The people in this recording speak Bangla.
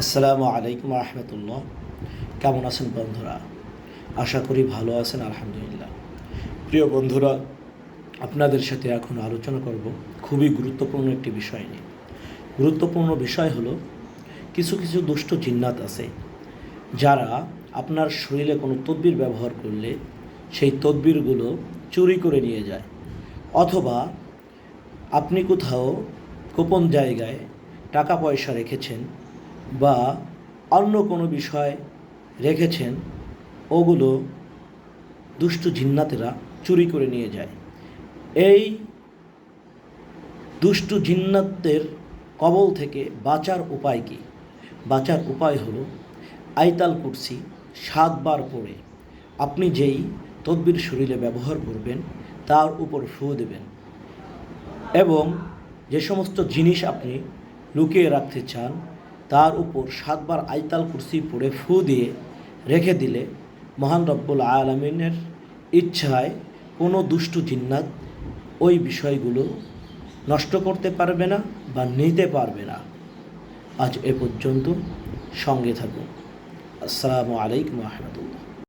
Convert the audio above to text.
আসসালামু আলাইকুম রহমতুল্লাহ। কেমন আছেন বন্ধুরা? আশা করি ভালো আছেন, আলহামদুলিল্লাহ। প্রিয় বন্ধুরা, আপনাদের সাথে এখন আলোচনা করব খুবই গুরুত্বপূর্ণ একটি বিষয় নিয়ে। গুরুত্বপূর্ণ বিষয় হলো, কিছু কিছু দুষ্ট জিন্নাত আছে, যারা আপনার শরীরে কোনো তদবির ব্যবহার করলে সেই তদবিরগুলো চুরি করে নিয়ে যায়। অথবা আপনি কোথাও গোপন জায়গায় টাকা পয়সা রেখেছেন বা অন্য কোনো বিষয় রেখেছেন, ওগুলো দুষ্ট জিন্নাতেরা চুরি করে নিয়ে যায়। এই দুষ্টু জিন্নাতদের কবল থেকে বাঁচার উপায় কী? বাঁচার উপায় হলো আইতাল কুরসি সাতবার পড়ে। আপনি যেই তদবির শরীরে ব্যবহার করবেন, তার উপর ফু দেবেন এবং যে সমস্ত জিনিস আপনি লুকিয়ে রাখতে চান তার উপর সাতবার আইতাল কুরসি পড়ে ফু দিয়ে রেখে দিলে মহান রব্বুল আলমিনের ইচ্ছায় কোনো দুষ্টু জিন্নাত ওই বিষয়গুলো নষ্ট করতে পারবে না বা নিতে পারবে না। আজ এ পর্যন্ত সঙ্গে থাকুন। আসসালামু আলাইকুম রহমতুল্লাহ।